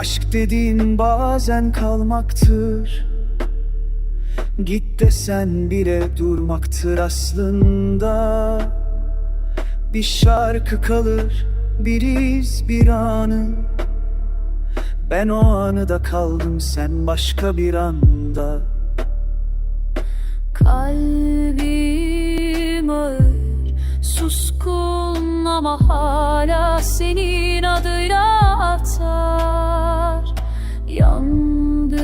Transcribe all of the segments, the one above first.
Aşk dediğin bazen kalmaktır. Git desen bile durmaktır aslında. Bir şarkı kalır bir iz bir anı. Ben o anıda kaldım sen başka bir anda. Kalbim ağır, suskun ama hala senin adıyla atar. Yandım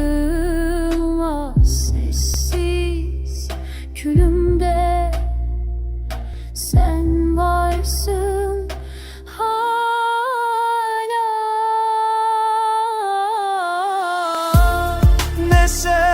ah sessiz külümde. Sen varsın hala. Ne sen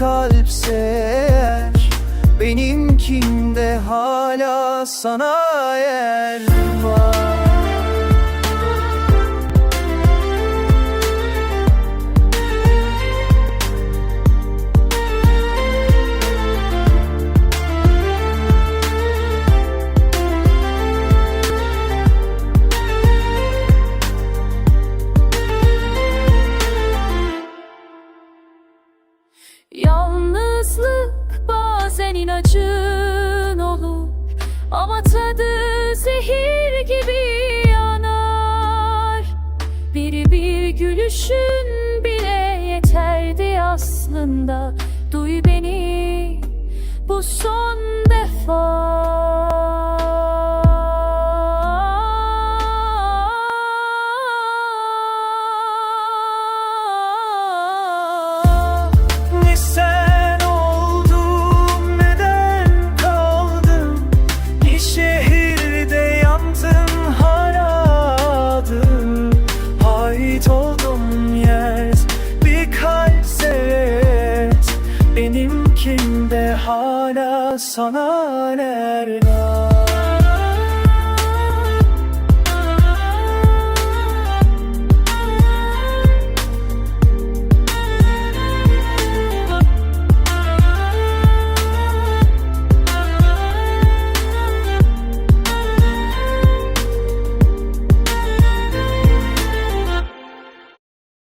kalpse eğer Benimkinde hala sana yer var inacın olur. Ama tadı zehir gibi yanar. Bir bir gülüşün bile yeterdi aslında. Duy beni bu son defa Benimkinde hala sana ner